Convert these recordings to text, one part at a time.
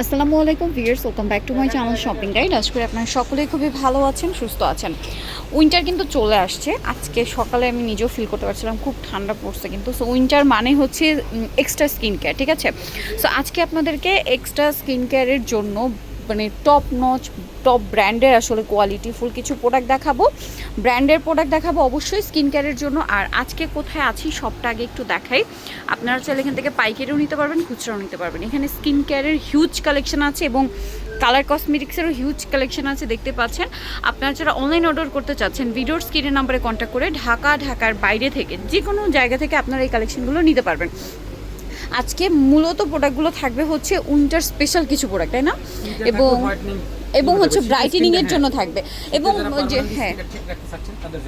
আসসালামু আলাইকুম viewers welcome back to my channel shopping guide আজ করে আপনারা সকলেই খুবই ভালো আছেন, সুস্থ আছেন। উইন্টার কিন্তু চলে আসছে। আজকে সকালে আমি নিজেও ফিল করতে পারছিলাম, খুব ঠান্ডা পড়ছে কিন্তু। সো উইন্টার মানে হচ্ছে এক্সট্রা স্কিন কেয়ার ঠিক আছে? সো আজকে আপনাদেরকে এক্সট্রা স্কিন কেয়ারের জন্য মানে টপ নচ টপ ব্র্যান্ডের আসলে কোয়ালিটি ফুল কিছু প্রোডাক্ট দেখাবো। ব্র্যান্ডের প্রোডাক্ট দেখাবো অবশ্যই স্কিন কেয়ারের জন্য। আর আজকে কোথায় আছি সবটা আগে একটু দেখাই। আপনারা চাইলে এখান থেকে পাইকারিও নিতে পারবেন, খুচরাও নিতে পারবেন। এখানে স্কিন কেয়ারের হিউজ কালেকশন আছে এবং কালার কসমেটিক্সেরও হিউজ কালেকশন আছে, দেখতে পাচ্ছেন। আপনারা যারা অনলাইন অর্ডার করতে চাচ্ছেন ভিডিওর স্ক্রিনের নাম্বারে কন্ট্যাক্ট করে ঢাকা, ঢাকার বাইরে থেকে যে কোনো জায়গা থেকে আপনারা এই কালেকশনগুলো নিতে পারবেন। আজকে মূলত প্রোডাক্টগুলো থাকবে হচ্ছে উইন্টার স্পেশাল কিছু প্রোডাক্ট তাই না? এবং এবং হচ্ছে ব্রাইটেনিং এর জন্য থাকবে। এবং যে হ্যাঁ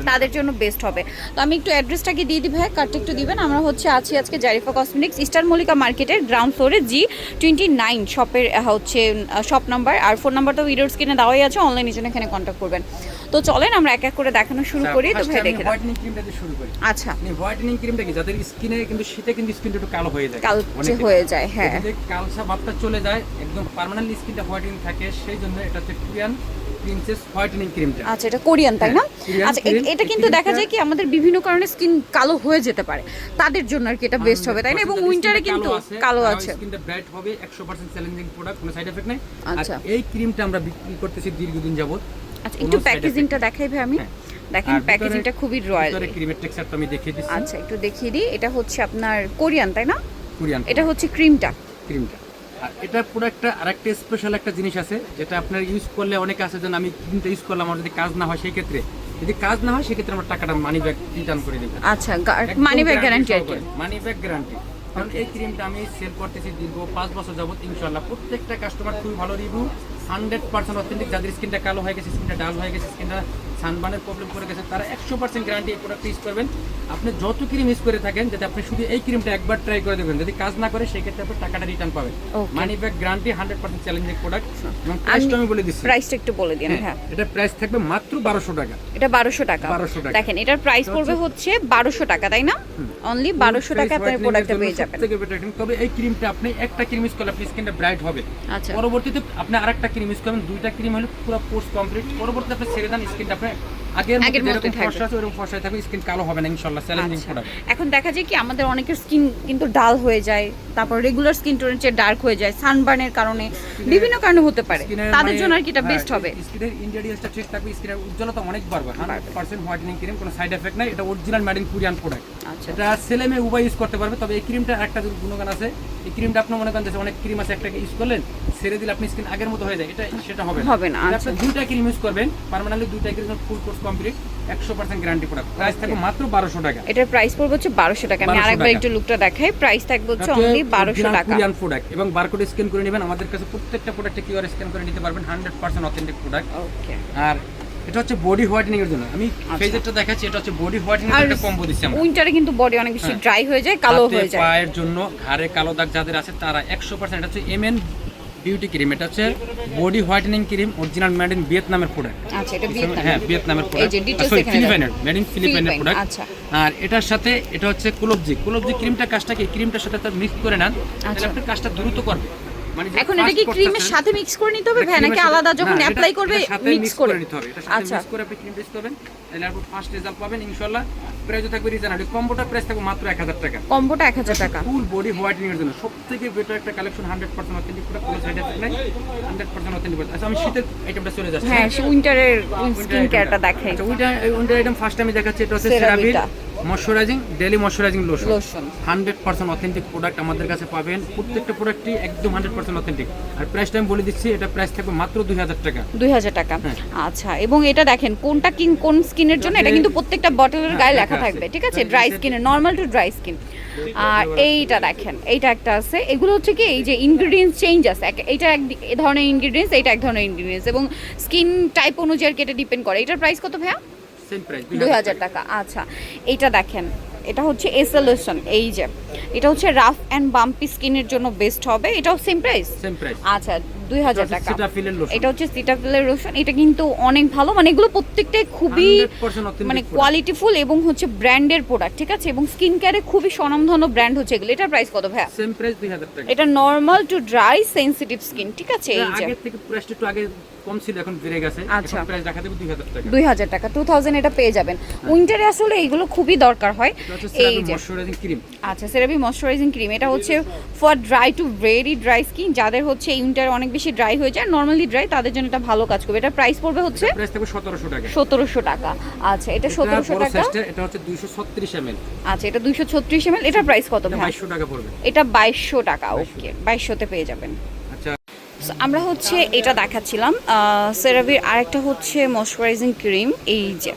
তাদের জন্য বেস্ট হবে। তো আমি একটু অ্যাড্রেসটাকে দিয়ে দিই ভাই কার্ডটা একটু দিবেন। আমরা হচ্ছে আছি আজকে জারিফা কসমেটিক্স ইস্টার মল্লিকা মার্কেটের গ্রাউন্ড ফ্লোরে জি টোয়েন্টি নাইন শপের হচ্ছে শপ নাম্বার আর ফোন নাম্বার তো ভিডিওর স্ক্রিনে দেওয়াই আছে অনলাইনের জন্য এখানে কন্ট্যাক্ট করবেন। তো চলেন আমরা এক এক করে দেখানো শুরু করি তো ভাই দেখে। হোয়াইটেনিং ক্রিমটা দিয়ে শুরু করি। আচ্ছা। মানে হোয়াইটেনিং ক্রিমটা কি যাদের স্কিনে কিন্তু শীতে কিন্তু স্কিনটা একটু কালো হয়ে যায়। কালচে হয়ে যায় হ্যাঁ। যদি কালসা ভাবটা চলে যায় একদম পার্মানেন্টলি স্কিনটা হোয়াইটেনিং থাকে সেই জন্য এটা হচ্ছে কোরিয়ান প্রিন্সেস হোয়াইটেনিং ক্রিমটা আচ্ছা এটা কোরিয়ান তাই না? হ্যাঁ, আচ্ছা এটা কিন্তু দেখা যায় কি আমাদের বিভিন্ন কারণে স্কিন কালো হয়ে যেতে পারে। তাদের জন্য আর কি এটা বেস্ট হবে তাই না? এবং উইন্টারে কিন্তু কালো আছে স্কিনটা ব্রাইট হবে 100% চ্যালেঞ্জিং প্রোডাক্ট কোনো সাইড এফেক্ট নাই। আচ্ছা। এই ক্রিমটা আমরা বিক্রি করতেছি দীর্ঘদিন যাবত আচ্ছা একটু প্যাকেজিংটা দেখাই ভাই আমি। হ্যাঁ। দেখেন প্যাকেজিংটা খুবই রয়্যাল ক্রিমের টেক্সচারটা আমি দেখিয়ে দিচ্ছি। আচ্ছা একটু দেখিয়ে দিই। এটা হচ্ছে আপনার কোরিয়ান তাই না? কোরিয়ান এটা হচ্ছে ক্রিমটা ক্রিমটা আর এটা প্রোডাক্টটা আরেকটা স্পেশাল একটা জিনিস আছে যেটা আপনার ইউজ করলে অনেকে আছে যেন আমি ক্রিমটা ইউজ করলাম আমার যদি কাজ না হয় সেই ক্ষেত্রে যদি কাজ না হয় সেক্ষেত্রে আমরা টাকাটা মানি ব্যাগ রিটার্ন করে দেবো আচ্ছা money back guarantee money back guarantee কারণ এই ক্রিমটা আমি সেল করতেছি দীর্ঘ পাঁচ বছর যাবত ইনশাল্লাহ প্রত্যেকটা কাস্টমার খুবই ভালো রিভিউ হান্ড্রেড পার্সেন্ট অথেন্টিক যাদের স্কিনটা কালো হয়ে গেছে, স্কিনটা ডাল হয়ে গেছে, স্কিনটা সানবানের প্রবলেম করে গেছে, তারা একশো পার্সেন্ট গ্যারান্টি এই প্রোডাক্ট ইউজ করবেন। আপনি যত ক্রিম ইউজ করে থাকেন যাতে আপনি শুধু এই ক্রিমটা একবার ট্রাই করে দেবেন যদি কাজ না করে সেক্ষেত্রে আপনি টাকাটা রিটার্ন পাবেন। Money back guarantee hundred percent challenging product এবং প্রাইসটা আমি বলে দিচ্ছি। প্রাইসটা একটু বলে দিন হ্যাঁ এটা প্রাইস থাকবে মাত্র বারোশো টাকা। এটা বারোশো টাকা। 1200 টাকা। দেখেন এটার প্রাইস পড়বে হচ্ছে বারোশো টাকা তাই না? অনলি বারোশো টাকা আপনার প্রোডাক্টটা পেয়ে যাবেন। থেকে better cream। তবে এই ক্রিমটা আপনি একটা ক্রিম ইউজ করলে আপনি স্কিনটা ব্রাইট হবে। আচ্ছা। পরবর্তীতে আপনি আরেকটা ক্রিম ইউজ করবেন দুইটা ক্রিম হলে পুরো কোর্স কমপ্লিট পরবর্তীতে আপনি ছেড়ে দেন স্কিনটা আপনি আগের আগের মতো মতোই যেরকম থাকবে। ফর্সা ওরকম ফর্সায় থাকবে স্কিন কালো হবে না ইনশাআল্লাহ চ্যালেঞ্জিং আচ্ছা। প্রোডাক্ট এখন দেখা যায় কি আমাদের অনেকের স্কিন কিন্তু ডাল হয়ে যায় তারপর রেগুলার স্কিন টোনের চেয়ে ডার্ক হয়ে যায় সানবার্নের কারণে বিভিন্ন কারণে হতে পারে। তাদের জন্য আর কি এটা বেস্ট হবে। স্কিনের ইনগ্রেডিয়েন্টসটা ঠিক থাকবে স্কিনের উজ্জ্বলতা অনেক বাড়বে হান্ড্রেড পার্সেন্ট হোয়াইটেনিং ক্রিম কোনো সাইড এফেক্ট নাই এটা original made in Korean product আচ্ছা। এটা ছেলে মেয়ে উভয় ইউজ করতে পারবে তবে এই ক্রিমটা একটা যদি গুণগান আছে এই ক্রিমটা আপনি মনে করেন যে অনেক ক্রিম আছে একটা ইউজ করলেন ছেড়ে দিলে আপনি স্কিন আগের মতো হয়ে যায় এটা সেটা হবে হবে না, এটা আচ্ছা। আপনি দুইটা ক্রিম ইউজ করবেন পার্মানেন্টলি দুইটা ক্রিম ফুল কোর্স কমপ্লিট একশো পার্সেন্ট গ্যারান্টি প্রোডাক্ট প্রাইস থাকবে মাত্র বারোশো টাকা। এটার প্রাইস পড়বে হচ্ছে বারোশো টাকা। আমি আরেকবার একটু লুকটা দেখাই। প্রাইস থাকবে হচ্ছে অনলি বারোশো টাকা। কোরিয়ান প্রোডাক্ট এবং বারকোড স্ক্যান করে নেবেন। আমাদের কাছে প্রত্যেকটা প্রোডাক্টে কিউআর স্ক্যান করে নিতে পারবেন। Hundred percent authentic product okay আর এটা হচ্ছে বডি হোয়াইটেনিং এর জন্য। আমি ফেজেরটা দেখাচ্ছি। এটা হচ্ছে বডি হোয়াইটেনিং আচ্ছা। এর একটা কম্বো দিচ্ছি আমরা। উইন্টারে কিন্তু বডি অনেক বেশি হ্যাঁ। ড্রাই হয়ে যায় কালো হয়ে যায়। পায়ের জন্য ঘাড়ে কালো দাগ যাদের আছে তারা একশো পার্সেন্ট এটা হচ্ছে এমএন বিউটি ক্রিম এটা হচ্ছে body whitening cream original made in ভিয়েতনামের প্রোডাক্ট আচ্ছা এটা ভিয়েতনাম হ্যাঁ ভিয়েতনামের প্রোডাক্ট সরি ফিলিপাইনের মেড ইন ফিলিপাইনের ফিলিপাইন, প্রোডাক্ট আচ্ছা। আর এটার সাথে এটা হচ্ছে কুলবজি। কুলবজি ক্রিমটা কাজটা কি ক্রিমটার সাথে তার মিক্স করে নেন আচ্ছা। তাহলে আপনার কাজটা দ্রুত করবে। এখন এটা কি ক্রিমের সাথে মিক্স করে নিতে হবে? এটা ভাই নাকি আলাদা যখন অ্যাপ্লাই করবে মিক্স করে। নিতে হবে। এটার সাথে আচ্ছা। মিক্স করে আপনি ক্রিম টেস্ট করবেন তাহলে আপনি ফার্স্ট রেজাল্ট পাবেন ইনশাআল্লাহ। প্রাইসও থাকবে রিজনেবল কম্বোটা প্রাইস থাকবে মাত্র 1000 টাকা। কম্বোটা এক হাজার টাকা। ফুল বডি হোয়াইটেনিং এর জন্য। সবথেকে বেটার একটা কালেকশন 100% অথেন্টিক পুরো কোনো সাইড এফেক্ট নাই। 100% অথেন্টিক আচ্ছা আমি শীতের আইটেমটা চলে যাচ্ছি। হ্যাঁ উইন্টারের স্কিন কেয়ারটা দেখাই। আচ্ছা ওইটা ওইটা আইটেম ফার্স্ট আমি দেখাচ্ছি এটা হচ্ছে সেরাভিল। Moisturising daily moisturising lotion hundred percent authentic product আমাদের কাছে পাবেন। প্রত্যেকটা প্রোডাক্টই একদম হান্ড্রেড পার্সেন্ট অথেন্টিক আর প্রাইসটা আমি বলে দিচ্ছি এটা প্রাইস থাকবে মাত্র দুই হাজার টাকা। দুই হাজার টাকা। হ্যাঁ। আচ্ছা এবং এটা দেখেন কোনটা কিং কোন স্কিনের জন্য এটা কিন্তু প্রত্যেকটা বটলের হ্যাঁ, গায়ে লেখা থাকবে ঠিক আছে? ড্রাই স্কিনের নর্মাল টু ড্রাই স্কিন আর এইটা দেখেন এইটা একটা আছে। এগুলো হচ্ছে কি এই যে ইনগ্রিডিয়েন্টস চেঞ্জ আছে। এইটা এক ধরনের ইনগ্রিডিয়েন্টস এইটা এক ধরনের ইনগ্রিডিয়েন্টস এবং স্কিন টাইপ অনুযায়ী আর কি এটা ডিপেন্ড করে। এটার প্রাইস কত ভাইয়া? দুই হাজার টাকা আচ্ছা। এটা দেখেন এটা হচ্ছে এসোলেশন এই যে। এটা হচ্ছে রাফ অ্যান্ড বাম্পি স্কিনের জন্য বেস্ট হবে এটাও সেম প্রাইস আচ্ছা দুই হাজার টাকা। এটা হচ্ছে সিটাফিলের রসুন এটা কিন্তু অনেক ভালো। মানে এগুলো প্রত্যেকটাই খুবই মানে কোয়ালিটিফুল এবং হচ্ছে ব্র্যান্ডের প্রোডাক্ট ঠিক আছে? এবং স্কিন কেয়ারে খুবই স্বনামধন্য ব্র্যান্ড হচ্ছে এগুলো। এটার প্রাইস কত ভাইয়া? সেম প্রাইস 2000 টাকা। এটা normal to dry sensitive skin ঠিক আছে? এই যে। আগে থেকে প্রাইসটা একটু আগে কম ছিল এখন বেড়ে গেছে। আচ্ছা। প্রাইস রাখা দেবে 2000 টাকা। দুই হাজার টাকা। টু থাউজেন্ড এটা পেয়ে যাবেন। উইন্টারে আসলে এইগুলো খুবই দরকার হয়। এই যে। ময়শ্চারাইজিং ক্রিম আচ্ছা সেরাবি ময়শ্চারাইজিং ক্রিম এটা হচ্ছে for dry to very dry skin যাদের হচ্ছে উইন্টার অনেক বেশি ড্রাই হয়ে যায়। নর্মালি ড্রাই তাদের জন্য এটা ভালো কাজ করবে। এটা প্রাইস পড়বে হচ্ছে প্রাইস থাকবে 1700 টাকা। সতেরোশো টাকা। আচ্ছা এটা এটা সতেরোশো বড় টাকা। এটা হচ্ছে 236 ml আচ্ছা এটা দুইশো ছত্রিশ এমএল এটার প্রাইস কত এটা ভাই 2200 টাকা পড়বে। এটা বাইশশো টাকা ওকে বাইশশোতে পেয়ে যাবেন। আচ্ছা। আমরা হচ্ছে এটা দেখাচ্ছিলাম। সেরাভির আরেকটা হচ্ছে ময়শ্চারাইজিং ক্রিম এই যে।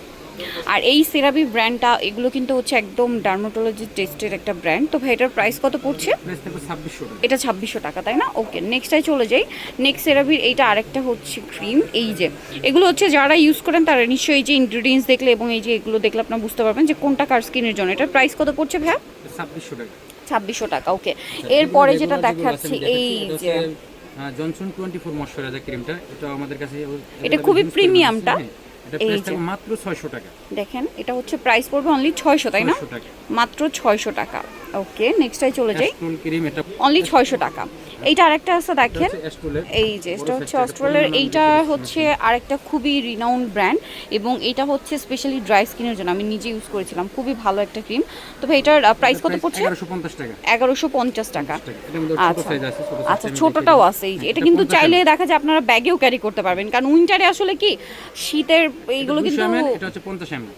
আর এই সেরাবি ব্র্যান্ডটা এগুলো কিন্তু হচ্ছে একদম ডার্মাটোলজি টেস্টের একটা ব্র্যান্ড তো ভাই এটার প্রাইস কত পড়ছে? প্রাইস থাকবে 2600 টাকা। এটা ছাব্বিশশো টাকা তাই না? ওকে নেক্সটাই চলে যাই। নেক্সট সেরাবির এইটা আরেকটা হচ্ছে ক্রিম এই যে। এগুলো হচ্ছে যারা ইউজ করেন তারা নিশ্চয়ই এই যে ইনগ্রিডিয়েন্টস দেখলে এবং এই যে এগুলো দেখলে আপনারা বুঝতে পারবেন যে কোনটা কার স্কিনের জন্য। এটার প্রাইস কত পড়ছে ভাইয়া? 2600 টাকা। ছাব্বিশশো টাকা ওকে এরপরে যেটা দেখাচ্ছি এই যে জনসন 24 ময়শ্চারাইজার ক্রিমটা এটা আমাদের কাছে এটা খুবই প্রিমিয়ামটা। মাত্র 600 টাকা। দেখেন এটা হচ্ছে প্রাইস পড়বে অনলি ছয়শো তাই না? মাত্র ছয়শো টাকা। ওকে নেক্সটাই চলে যাই। অনলি ছয়শো টাকা। এইটা আরেকটা আছে দেখেন। এই যে এটা হচ্ছে অস্ট্রেলিয়ার এইটা হচ্ছে আরেকটা খুবই রিনাউন্ড ব্র্যান্ড এবং এটা হচ্ছে স্পেশালি ড্রাই স্কিনের জন্য। আমি নিজে ইউজ করেছিলাম। খুবই ভালো একটা ক্রিম তবে এটার প্রাইস কত পড়ছে? এগারোশো পঞ্চাশ টাকা। আচ্ছা। আচ্ছা ছোটটাও আছে। এই যে এটা কিন্তু চাইলে দেখা যায় আপনারা ব্যাগেও ক্যারি করতে পারবেন। কারণ উইন্টারে আসলে কি শীতের এইগুলো এটা 200 কিন্তু এটা হচ্ছে 50 ml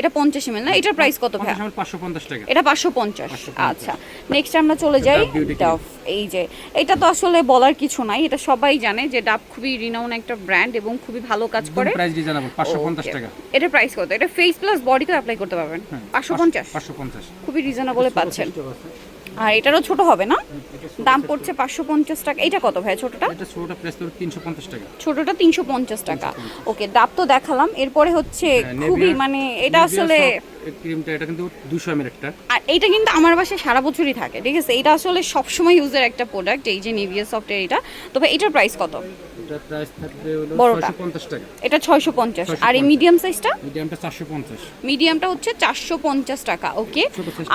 এটা পঞ্চাশ এমএল না? এটার প্রাইস কত ভাই 50 ml 550 টাকা। এটা পাঁচশো পঞ্চাশ। আচ্ছা নেক্সট আমরা চলে যাই ডাভ এই যে এটা তো আসলে বলার কিছু নাই এটা সবাই জানে যে ডাব খুবই রিনাউন একটা ব্র্যান্ড এবং খুবই ভালো কাজ করে। প্রাইস রিজনেবল 550 টাকা। এটা প্রাইস কত? এটা ফেস প্লাস বডিতে অ্যাপ্লাই করতে পারবেন? হ্যাঁ, পাঁচশো পঞ্চাশ? 550 খুবই রিজনেবলে পাচ্ছেন। আর এটারও ছোট হবে না? দাম পড়ছে পাঁচশো পঞ্চাশ টাকা। এটা কত ভাই ছোটটা? ছোটটা প্রাইস তো 350 টাকা। ছোটটা তিনশো পঞ্চাশ টাকা। ওকে ডাব তো দেখালাম। এরপরে হচ্ছে হ্যাঁ, খুবই মানে এটা আসলে ক্রিমটা এটা কিন্তু 200 ml একটা। আর এইটা কিন্তু আমার বাসায় সারা বছরই থাকে ঠিক আছে? এটা আসলে সবসময় ইউজের একটা প্রোডাক্ট এই যে নিভিয়া সফটের এটা তবে এটার প্রাইস কত? এটা প্রাইস থাকবে হলো বড়টা। 650 টাকা। এটা ছয়শো পঞ্চাশ। আর এই মিডিয়াম সাইজটা মিডিয়ামটা 450 মিডিয়ামটা হচ্ছে চারশো পঞ্চাশ টাকা ওকে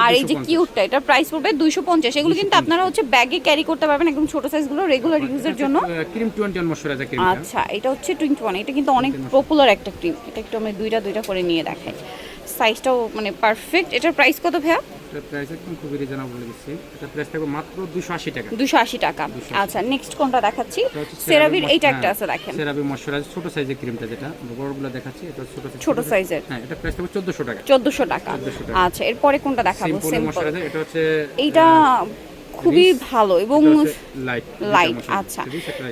আর এই যে 250 কিউটটা এটার প্রাইস পড়বে দুইশো পঞ্চাশ এগুলো কিন্তু আপনারা হচ্ছে ব্যাগে ক্যারি করতে পারবেন একদম ছোট সাইজগুলো রেগুলার ইউজের জন্য। ক্রিম 21 ময়শ্চারাইজার ক্রিমটা আচ্ছা এটা হচ্ছে টোয়েন্টি ওয়ান এটা কিন্তু অনেক পপুলার একটা ক্রিম এটা একটু আমি দুইটা দুইটা করে নিয়ে দেখাই। সাইজটাও মানে পারফেক্ট এটার প্রাইস কত ভাইয়া? এটা প্রাইস একদম খুবই রিজনেবল লেগেছে। এটা প্রাইস থাকবে মাত্র 280 টাকা। দুশো আশি টাকা। আচ্ছা নেক্সট কোনটা দেখাচ্ছি? এটা সেরাবির এইটা একটা হ্যাঁ, আছে দেখেন। CeraVe ময়শ্চারাইজ ছোট সাইজের ক্রিমটা যেটা। বড়গুলো দেখাচ্ছি এটা ছোট ছোট সাইজের হ্যাঁ এটা প্রাইস থাকবে 1400 টাকা। চোদ্দোশো টাকা। 1400 টাকা। আচ্ছা এরপরে কোনটা দেখাবো? সিম্পল সিম্পল ময়শ্চারাইজার এটা হচ্ছে এইটা খুবই ভালো এবং লাইট আচ্ছা।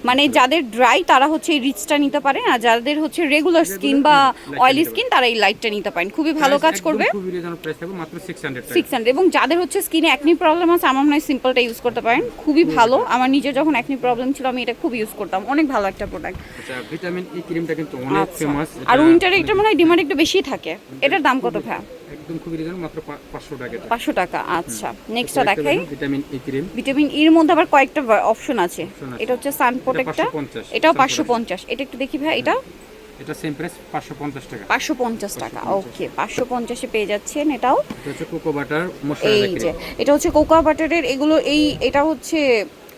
মানে যাদের ড্রাই তারা হচ্ছে এই রিচটা নিতে পারেন আর যাদের হচ্ছে রেগুলার স্কিন বা অয়েলি স্কিন তারা এই লাইটটা নিতে পারেন। খুবই ভালো কাজ করবে। খুবই রিজনেবল প্রাইস থাকবে মাত্র 600 টাকা। সিক্স হান্ড্রেড এবং যাদের হচ্ছে স্কিনে একনি প্রবলেম আছে আমার মনে হয় সিম্পলটা ইউজ করতে পারেন। খুবই ভালো। আমার নিজের যখন একনি প্রবলেম ছিল আমি এটা খুব ইউজ করতাম। অনেক ভালো একটা প্রোডাক্ট আচ্ছা ভিটামিন ই ক্রিমটা কিন্তু অনেক আচ্ছা। ফেমাস আর উইন্টারে এটা মনে হয় ডিমান্ড একটু বেশি থাকে। এটার দাম কত ভাই একদম খুবই রিজনেবল মাত্র 500 টাকা এটা। পাঁচশো টাকা আচ্ছা। নেক্সটটা দেখাই। ভিটামিন ই ক্রিম ভিটামিন ইর মধ্যে আবার কয়েকটা অপশন আছে। এটা হচ্ছে সান প্রোটেক্টটা 550 এটাও Sun পাঁচশো পঞ্চাশ। এটা একটু দেখি ভাই এটা? এটা সেম প্রাইস 550 টাকা। পাঁচশো পঞ্চাশ টাকা ওকে পাঁচশো পঞ্চাশে পেয়ে যাচ্ছেন এটাও। এটা হচ্ছে কোকো বাটার এই যে এটা হচ্ছে কোকো বাটারের এগুলো এই এটা হচ্ছে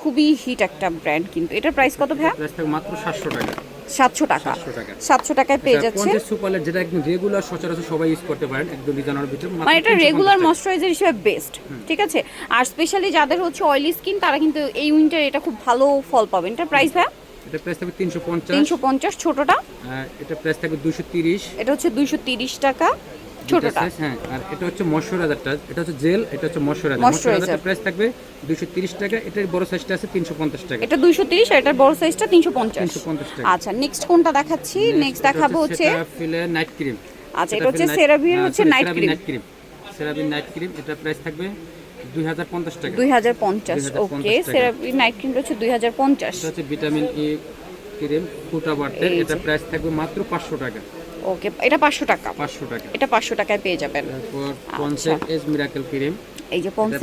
খুবই হিট একটা ব্র্যান্ড কিন্তু। এটার প্রাইস কত ভাই প্রাইস মাত্র 700 টাকা। সাতশো টাকা। সাতশো টাকায় পেয়ে যাচ্ছে সুপারলেট যেটা একদম রেগুলার সচরাচর সবাই ইউজ করতে পারেন একদম রিজনেবল ভিতরে মানে এটা রেগুলার ময়শ্চারাইজার হিসেবে বেস্ট ঠিক আছে? আর স্পেশালি যাদের হচ্ছে অয়েলি স্কিন তারা কিন্তু এই উইন্টার এটা খুব ভালো ফল পাবেন। এটা প্রাইস ভাই এটা প্রাইস থাকবে 350 তিনশো পঞ্চাশ ছোটটা। আর এটা প্রাইস থাকবে 230 এটা হচ্ছে দুইশো তিরিশ টাকা। দুইটা ছোটটা। হ্যাঁ আর এটা হচ্ছে ময়শ্চারাইজারটা এটা হচ্ছে জেল এটা হচ্ছে ময়শ্চারাইজার ময়শ্চারাইজারটা প্রাইস থাকবে 230 টাকা এটার বড় সাইজটা আছে 350 টাকা। এটা দুইশো তিরিশ আর এটার বড় সাইজটা তিনশো পঞ্চাশ। 350 টাকা। আচ্ছা নেক্সট কোনটা দেখাচ্ছি? নেক্সট দেখাবো হচ্ছে ফিলে নাইট ক্রিম আচ্ছা এটা হচ্ছে সেরাভির হচ্ছে নাইট ক্রিম নাইট ক্রিম সেরাভির নাইট ক্রিম এটা প্রাইস থাকবে 2050 টাকা। দুই হাজার পঞ্চাশ 2050 ওকে টাকা। নাইট ক্রিমটা হচ্ছে এটা ভিটামিন ই ক্রিম ফুটা এই এটা প্রাইস থাকবে মাত্র 500 টাকা। ওকে এটা পাঁচশো টাকা। 500 টাকা। এটা পাঁচশো টাকায় পেয়ে যাবেন। এজ মিরাকেল ক্রিম এই যে পঞ্চাশ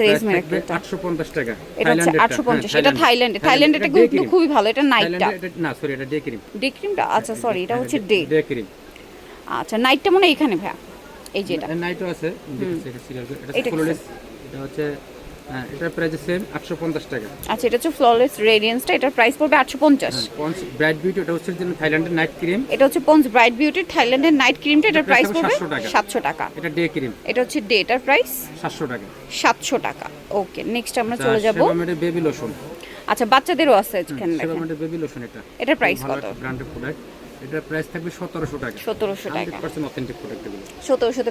টাকা। এটা হচ্ছে পঞ্চাশ। হ্যাঁ, এটা থাইল্যান্ডে থাইল্যান্ডে এটা কিন্তু খুবই ভালো। এটা নাইটটা না সরি এটা ডে ক্রিম ডে ক্রিমটা আচ্ছা সরি এটা হচ্ছে ডে ডে ক্রিম আচ্ছা নাইটটা মনে হয় এখানে ভাইয়া। এই যে এটা। নাইটও আছে। এটা হচ্ছে হ্যাঁ এটার প্রাইস সেম আটশো পঞ্চাশ টাকা। আচ্ছা এটা হচ্ছে ফ্ললেস রেডিয়েন্সটা এটার প্রাইস পড়বে আটশো পঞ্চাশ। পন্স ব্রাইট বিউটি ওটা হচ্ছে জন্য থাইল্যান্ডের নাইট ক্রিম এটা হচ্ছে পন্স ব্রাইট বিউটির থাইল্যান্ডের নাইট ক্রিমটা এটার প্রাইস পড়বে 700 টাকা। এটা ডে ক্রিম এটা হচ্ছে ডে এটার প্রাইস সাতশো টাকা। সাতশো টাকা। ওকে নেক্সট আমরা চলে যাব। বেবি লোশন আচ্ছা বাচ্চাদেরও আছে এখানে সেবামেডের বেবি লোশন এটা। এটার প্রাইস কত? একটা ব্র্যান্ডের প্রোডাক্ট এটার প্রাইস থাকবে সতেরোশো টাকা। অথেন্টিক প্রোডাক্ট এগুলো।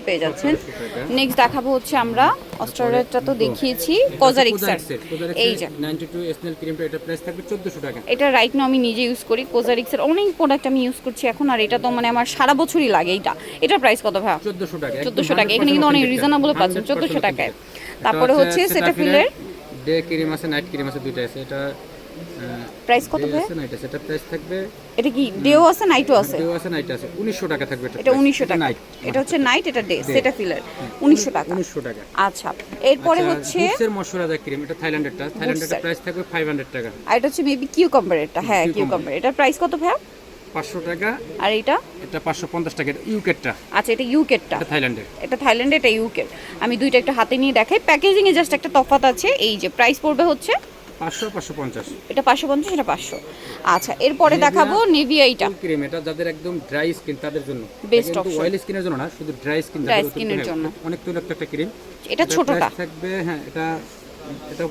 পেয়ে যাচ্ছেন। নেক্সট দেখাবো হচ্ছে আমরা অস্ট্রেলিয়াটা তো দেখিয়েছি কোজারিক্সার এই যে। নাইনটি টু এসএল ক্রিমটা এটা প্রাইস থাকবে চোদ্দোশো টাকা। এটা রাইট নাও আমি নিজে ইউজ করি। কোজারিক্সের অনেক প্রোডাক্ট আমি ইউজ করছি এখন আর এটা তো মানে আমার সারা বছরই লাগে এইটা। এটার প্রাইস কত ভাই চোদ্দোশো টাকা। চোদ্দোশো টাকা। এখানে কিন্তু অনেক রিজনেবল পাচ্ছেন। চোদ্দোশো টাকায়। তারপরে হচ্ছে সেটাফিলের ডে ক্রিম আছে নাইট ক্রিম আছে আছে। এটা প্রাইস কত ভাই প্রাইস থাকবে এটা কি ডেও আছে নাইটও আছে? ডেও আছে নাইট আছে উনিশশো টাকা থাকবে এটা উনিশশো টাকা। নাইট এটা হচ্ছে নাইট এটা ডে সেটাফিলের উনিশশো টাকা। উনিশশো টাকা। আচ্ছা এরপরে হচ্ছে বুটসের ময়শ্চারাইজার ক্রিম এটা থাইল্যান্ডেরটা থাইল্যান্ডেরটা বুটসের। প্রাইস থাকবে ফাইভ হান্ড্রেড টাকা। আর এটা হচ্ছে মেবি কিউকাম্বার এটা হ্যাঁ। কিউকাম্বার এটার প্রাইস কত ভাইয়া? পাঁচশো টাকা। আর এটা? এটা পাঁচশো পঞ্চাশ টাকা এটা ইউকেটটা আচ্ছা এটা ইউকেটটা এটা থাইল্যান্ডের এটা থাইল্যান্ডে এটা ইউকের আমি দুইটা একটা হাতে নিয়ে দেখাই। প্যাকেজিং এ জাস্ট একটা তফাৎ আছে। এই যে প্রাইস পড়বে হচ্ছে পাঁচশো পাঁচশো পঞ্চাশ। এটা পাঁচশো পঞ্চাশ এটা পাঁচশো। আচ্ছা এরপরে দেখাবো নেভিয়া ক্রিম এটা যাদের একদম ড্রাই স্কিন তাদের জন্য। Best option. অয়েল স্কিনের জন্য না শুধু ড্রাই স্কিন skin এর জন্য। অনেক তৈলাক্ত একটা ক্রিম এটা ছোটটা। থাকবে হ্যাঁ এটা এটা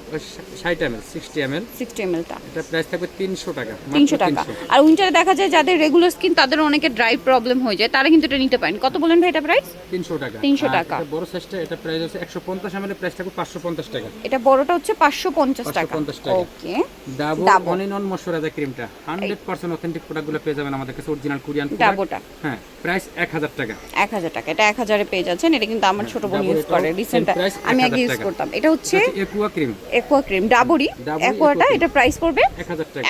ষাট M L sixty M L sixty এমএলটা এটা প্রাইস থাকবে তিনশো টাকা মাত্র তিনশো টাকা। আর উইন্টারে দেখা যায় যাদের রেগুলার স্কিন তাদের অনেকে ড্রাই প্রবলেম হয়ে যায় তারা কিন্তু এটা নিতে পারেন। কত বলেন ভাই এটা প্রাইস তিনশো টাকা। 300 টাকা। এটা বড় সাইজটা এটা প্রাইস আছে একশো পঞ্চাশ এম এল প্রাইস থাকবে পাঁচশো পঞ্চাশ টাকা। এটা বড়টা হচ্ছে পাঁচশো পঞ্চাশ টাকা। 550 টাকা। ওকে ডাবো অন ইন অন ময়শ্চারাইজার ক্রিমটা। হান্ড্রেড পার্সেন্ট অথেন্টিক প্রোডাক্টগুলো পেয়ে যাবেন আমাদের কাছে অরিজিনাল কোরিয়ান ডাবোটা হ্যাঁ প্রাইস এক হাজার টাকা। এক হাজার টাকা। এটা এক হাজারে পেয়ে যাচ্ছেন। এটা কিন্তু আমার ছোট বোন ইউজ করে রিসেন্ট আমি আগে ইউজ করতাম। এটা হচ্ছে একুয়া ক্রিম একুয়া ক্রিম ডাবরি একুয়াটা এটা প্রাইস পড়বে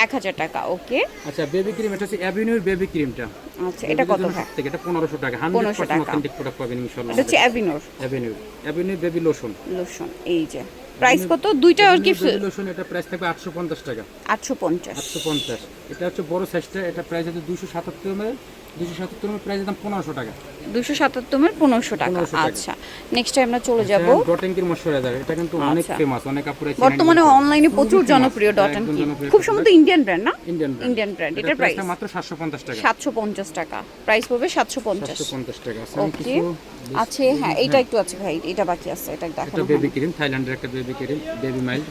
এক হাজার টাকা। ওকে আচ্ছা বেবি ক্রিম এটা হচ্ছে অ্যাভিনিউর বেবি ক্রিমটা আচ্ছা এটা কত থেকে এটা পনেরোশো টাকা। হান্ড্রেড 1500 অথেন্টিক প্রোডাক্ট পাবেন ইনশাল্লাহ এটা হচ্ছে অ্যাভিনোর Aveeno Aveeno baby lotion lotion এই যে। প্রাইস কত? দুইটা আর কি লোশন এটা প্রাইস থাকবে আটশো পঞ্চাশ টাকা। আটশো পঞ্চাশ। আটশো পঞ্চাশ। এটা হচ্ছে বড় সাইজটা এটা প্রাইস হচ্ছে দুশো সাতাত্তর এম দুশো সাতাত্তর এম প্রাইস দাম পনেরোশো টাকা। দুশো সাতাত্তর পনেরোশো টাকা 1500 টাকা। আচ্ছা। নেক্সট আমরা চলে যাব। ডটেঙ্কির ময়শ্চারাইজার এটা কিন্তু অনেক আচ্ছা। ফেমাস অনেক আপুরা বর্তমানে অনলাইনে প্রচুর জনপ্রিয় ডট অ্যান্ড কি। খুব সম্ভবত ইন্ডিয়ান ব্র্যান্ড না? ইন্ডিয়ান ব্র্যান্ড এটার প্রাইস মাত্র সাতশো পঞ্চাশ টাকা। সাতশো পঞ্চাশ টাকা। প্রাইস পঞ্চাশ। সাতশো পঞ্চাশ টাকা। আচ্ছা, ওকে আছে হ্যাঁ এটা একটু আছে ভাই এটা বাকি আছে এটা এটা বেবি ক্রিম থাইল্যান্ডের একটা বেবি ক্রিম বেবি মাইল্ড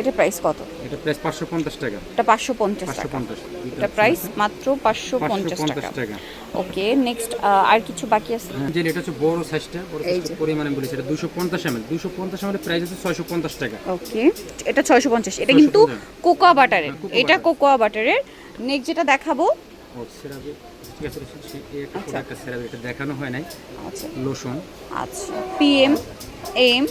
এটা প্রাইস কত? এটা প্রাইস পাঁচশো পঞ্চাশ টাকা। এটা পাঁচশো পঞ্চাশ পাঁচশো টাকা। পঞ্চাশ এটা প্রাইস মাত্র পাঁচশো পাঁচশো পঞ্চাশ পঞ্চাশ টাকা। টাকা ওকে নেক্সট আর কিছু বাকি আছে? যে এটা হচ্ছে বড় সাইজটা বড় সাইজটা পরিমাণে বলেছি এটা দুশো পঞ্চাশ এমএল দুশো পঞ্চাশ এমএল প্রাইস হচ্ছে ছয়শো পঞ্চাশ টাকা। ওকে এটা ছয়শো পঞ্চাশ। এটা কিন্তু কোকোয়া বাটারের হ্যাঁ, এটা কোকোয়া বাটারের নেক্সট যেটা দেখাবো দেখানো হয় নাই। আচ্ছা। লোশন। আচ্ছা। পিএম এম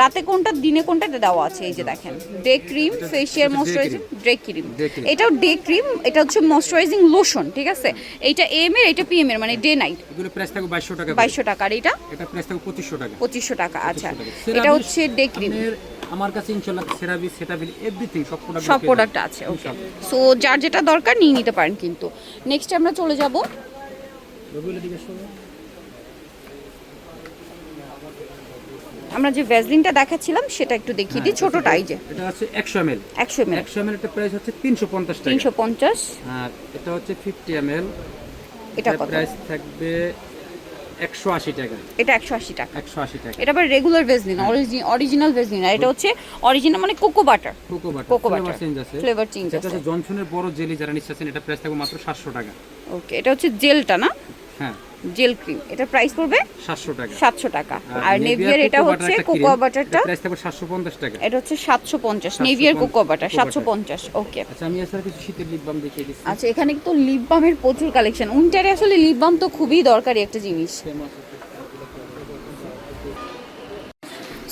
রাতে কোনটা দিনে কোনটা এটা দেওয়া আছে এই যে দেখেন। ডে ক্রিম ফেশিয়াল এটা ময়শ্চারাইজিং ডে ক্রিম এটাও ডে ক্রিম এটা হচ্ছে ময়শ্চারাইজিং লোশন ঠিক আছে? এইটা এম এর এটা পিএম এর মানে ডে নাইট এগুলো প্রাইস থাকবে বাইশশো টাকা করে। বাইশশো টাকা আর এটা? এটা প্রাইস থাকবে পঁচিশশো টাকা। পঁচিশশো টাকা আচ্ছা। এটা হচ্ছে ডে ক্রিম আমার কাছে ইনশাল্লাহ সেরাবি সেটাবিল এভরিথিং সব প্রোডাক্ট সব প্রোডাক্ট আছে ওকে সো যার যেটা দরকার নিয়ে নিতে পারেন কিন্তু। নেক্সট আমরা চলে যাব আমরা যে ভ্যাসলিনটা দেখাচ্ছিলাম সেটা একটু দেখিয়ে দিই ছোটটা এই যে। এটা হচ্ছে 100 ml 100 ml 100 ml এর প্রাইস হচ্ছে তিনশো পঞ্চাশ টাকা। তিনশো পঞ্চাশ। আর এটা হচ্ছে 50 ml এটা কত? প্রাইস থাকবে একশো আশি টাকা। এটা একশো আশি টাকা। একশো আশি টাকা। এটা আবার রেগুলার ভেজলিন অরিজিনাল ভেজলিন আর এটা হচ্ছে অরিজিনাল মানে cocoa butter cocoa butter cocoa butter change আছে। ফ্লেভার চেঞ্জ আছে। জনসনের বড় জেলি যারা নিচ্ছেন এটা প্রাইস থাকবে মাত্র সাতশো টাকা। ওকে এটা হচ্ছে জেলটা না? হ্যাঁ। Jail cream. এটা প্রাইস পড়বে সাতশো টাকা। সাতশো টাকা। আর নেভিয়ার এটা হচ্ছে কোকো বাটারটা প্রাইস সাতশো পঞ্চাশ টাকা। এটা হচ্ছে সাতশো পঞ্চাশ। নেভিয়ার কোকো বাটার সাতশো পঞ্চাশ ওকে আচ্ছা আমি এছাড়া কিছু শীতের লিপ বাম দেখিয়ে দিচ্ছি। আচ্ছা এখানে তো লিপ বামের প্রচুর কালেকশন উইন্টারে আসলে লিপ বাম তো খুবই দরকারি একটা জিনিস।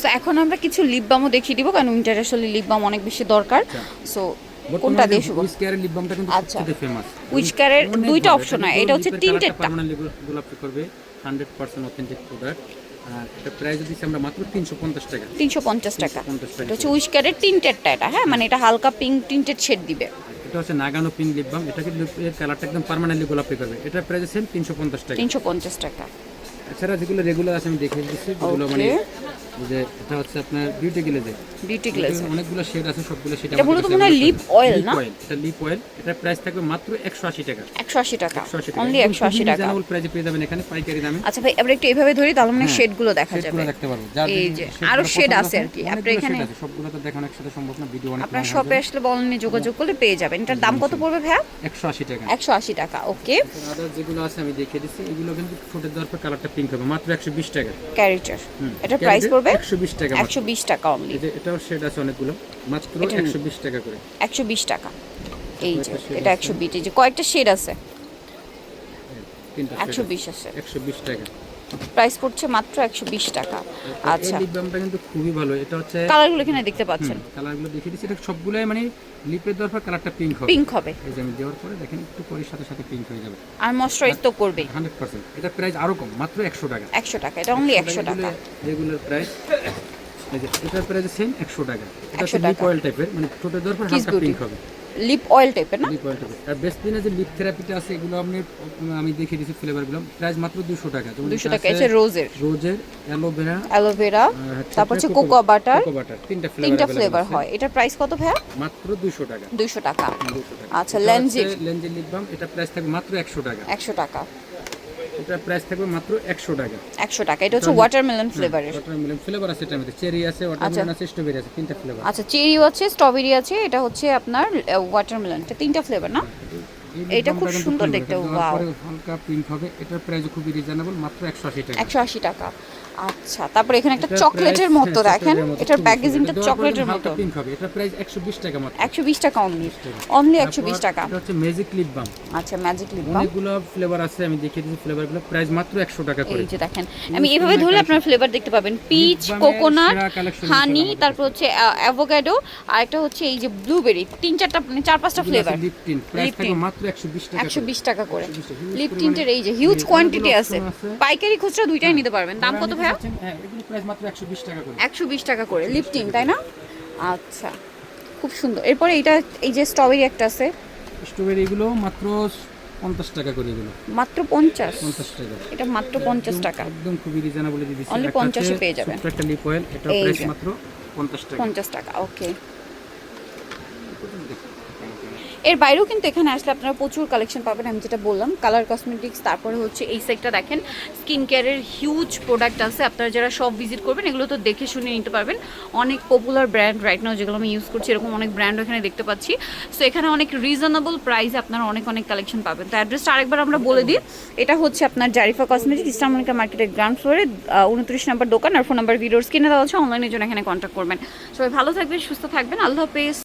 সো এখন আমরা কিছু লিপ বামও দেখিয়ে দিব কারণ উইন্টারে আসলে লিপ বাম অনেক বেশি দরকার। সো কোনটা দিয়ে শুভ উইস্কারের লিপ বামটা কিন্তু আচ্ছা। সবচেয়ে ফেমাস উইস্কারের দুইটা option হয়, এটা হচ্ছে tinted টা। পার্মানেন্ট গোলাপ করবে। 100% অথেন্টিক প্রোডাক্ট আর এটা প্রাইস দিচ্ছি আমরা মাত্র টাকা। তিনশো পঞ্চাশ টাকা। 350 টাকা। এটা হচ্ছে উইস্কারের টিন্টেডটা এটা হ্যাঁ? মানে এটা হালকা পিঙ্ক টিন্টেড শেড দিবে। এটা হচ্ছে নাগানো পিঙ্ক লিপ বাম এর কালারটা একদম পার্মানেন্টলি গোলাপি করবে। এটা প্রাইস সেম তিনশো পঞ্চাশ টাকা। তিনশো পঞ্চাশ টাকা। এছাড়া যেগুলো রেগুলার আছে আমি দেখে দিচ্ছি যেগুলো মানে যে এটা হচ্ছে আপনার বিউটি গ্লেজে বিউটি গ্লেজ অনেকগুলো শেড আছে সবগুলো সেটা এটা মূলত মনে হয় লিপ অয়েল না? এটা লিপ অয়েল এটা প্রাইস থাকবে মাত্র একশো আশি টাকা। একশো আশি টাকা। অনলি একশো আশি টাকা। প্রাইসে পেয়ে যাবেন এখানে পাইকারি দামে। আচ্ছা ভাই এবার একটু এইভাবে ধরি তাহলে মানে শেডগুলো দেখা যাবে। শেডগুলো দেখতে পারব। এই যে, আরও গুলো পছন্দ আছে আর কি। আপনার এখানে- সবগুলো তো দেখানো একসাথে সম্ভব না ভিডিও অনেক আপনার শপে আসলে অনলাইনে যোগাযোগ করলে পেয়ে যাবেন। এটার দাম কত পড়বে একশো আশি টাকা। একশো আশি টাকা ওকে আদার যেগুলো আছে আমি দেখিয়ে দিচ্ছি এগুলো কিন্তু দেওয়ার পর কালারটা পিঙ্ক হবে মাত্র একশো বিশ টাকা। ক্যারিটার। এটা প্রাইস পড়বে একশো বিশ টাকা মাত্র। একশো বিশ টাকা অনলি এটাও শেড আছে অনেকগুলো মাত্র এটা- একশো বিশ টাকা করে। একশো বিশ টাকা। এই যে এটা আছে। একশো বিশ এই যে কয়েকটা শেড আছে। তিনটা একশো বিশ আছে। একশো বিশ টাকা। প্রাইস পড়ছে মাত্র একশো বিশ টাকা। আচ্ছা। লিপ বামটা কিন্তু খুবই ভালো। এটা হচ্ছে কালারগুলো এখানে দেখতে পাচ্ছেন। কালারগুলো দেখিয়ে দিচ্ছি। এটা সবগুলাই মানে লিপের দেওয়ার পর কালারটা পিঙ্ক হবে। পিঙ্ক হবে। এই যে আমি দেওয়ার পরে দেখেন একটু পরের সাথে সাথে পিঙ্ক হয়ে যাবে। আর ময়শ্চারাইজ তো হান্ড্রেড পার্সেন্ট এটা প্রাইস আরও কম মাত্র একশো টাকা। একশো টাকা এটা অনলি একশো টাকা। রেগুলার প্রাইস এই যে এটার প্রাইস সেম একশো টাকা। এটা লিপ। অয়েল টাইপের মানে ঠোঁটে দেওয়ার পর হালকা পিঙ্ক হবে। লিপ অয়েল টাইপের না? লিপ অয়েল টাইপের আর বেস্ট দিনে যে লিপ থেরাপিটা আছে এগুলো আপনি আমি দেখিয়ে দিয়েছি ফ্লেভারগুলো প্রাইস মাত্র 200 টাকা। যেমন দুশো এটা টাকা আছে রোজের রোজের অ্যালোভেরা অ্যালোভেরা তারপর হচ্ছে কোকো বাটার কোকো বাটার তিনটা ফ্লেভার তিনটা ফ্লেভার হয়। এটা প্রাইস কত ভাই মাত্র 200 টাকা। দুইশো টাকা। দুশো টাকা। আচ্ছা লেনজির লেঞ্জের লিপ বাম এটা প্রাইস থাকবে মাত্র একশো টাকা। একশো টাকা। এটা প্রাইস থাকবে মাত্র একশো টাকা। একশো টাকা। এটা হচ্ছে ওয়াটারমেলন ফ্লেভারের ওয়াটারমেলন ফ্লেভার আছে এটার মধ্যে। চেরি আছে ওয়াটারমেলন আছে স্ট্রবেরি আছে তিনটা ফ্লেভার আচ্ছা চেরিও আছে স্ট্রবেরি আছে এটা হচ্ছে আপনার ওয়াটারমেলন এটা তিনটা ফ্লেভার না? এটা খুব সুন্দর দেখতে, ওয়াও হালকা প্রিন্ট হবে। এটার প্রাইস খুবই রিজনেবল মাত্র 180 টাকা। একশো আশি টাকা। আচ্ছা তারপরে এখানে একটা চকলেটের মতো হ্যাঁ, দেখেন এটার প্যাকেজিংটা। এটা চকলেটের মতো। পিঙ্ক হবে এটার প্রাইস 120 টাকা মাত্র। একশো বিশ টাকা অনলি অনলি একশো বিশ তারপর টাকা। এটা হচ্ছে ম্যাজিক লিপ বাম আচ্ছা ম্যাজিক লিপ বাম অনেকগুলো ফ্লেভার আছে আমি দেখিয়ে দিচ্ছি ফ্লেভারগুলো প্রাইস মাত্র 100 টাকা করে। এই যে দেখেন আমি এভাবে ধরলে আপনার ফ্লেভার দেখতে পাবেন। পিচ কোকোনাট হানি তারপর হচ্ছে অ্যাভোকাডো আর একটা হচ্ছে এই যে ব্লুবেরি তিন চারটা মানে চার পাঁচটা flavour lip tint price tint। মাত্র 120 টাকা একশো করে। বিশ টাকা। করে 120 লিপ টিন্টের এই যে হিউজ কোয়ান্টিটি আছে। পাইকারি খুচরা দুইটাই নিতে পারবেন। দাম কত ভাইয়া হ্যাঁ এগুলো প্রাইস মাত্র 120 টাকা করে। একশো বিশ টাকা করে লিপ টিন তাই না? আচ্ছা খুব সুন্দর। এরপরে এইটা এই যে স্ট্রবেরি একটা আছে। স্ট্রবেরি এগুলো মাত্র 50 টাকা করে এগুলো। মাত্র পঞ্চাশ? 50 টাকা। এটা মাত্র পঞ্চাশ টাকা। একদম খুবই রিজনেবল দিয়ে দিচ্ছি Only 50 এ পেয়ে যাবেন। একটা লিপ অয়েল এটা প্রাইস মাত্র 50 টাকা। পঞ্চাশ টাকা ওকে এর বাইরেও কিন্তু এখানে আসলে আপনারা প্রচুর কালেকশন পাবেন, আমি যেটা বললাম কালার কসমেটিক্স তারপরে হচ্ছে এই সাইডটা দেখেন স্কিন কেয়ারের হিউজ প্রোডাক্ট আছে, আপনারা যারা সব ভিজিট করবেন, এগুলো তো দেখে শুনে নিতে পারবেন। অনেক পপুলার ব্র্যান্ড রাইট নাও যেগুলো আমি ইউজ করছি, এরকম অনেক ব্র্যান্ড এখানে দেখতে পাচ্ছি। সো এখানে অনেক রিজনেবল প্রাইসে আপনারা অনেক অনেক কালেকশন পাবেন। তো অ্যাড্রেসটা আরেকবার আমরা বলে দিই। এটা হচ্ছে আপনার জারিফা কসমেটিক্স ইসলামনিকা মার্কেটের গ্রাউন্ড ফ্লোরে উনত্রিশ নম্বর দোকান, আর ফোন নাম্বার ভিডিওর স্ক্রিনে দেওয়া আছে অনলাইনের জন্য এখানে কন্ট্যাক্ট করবেন। সবাই ভালো থাকবেন, সুস্থ থাকবেন, আল্লাহ হাফেজ।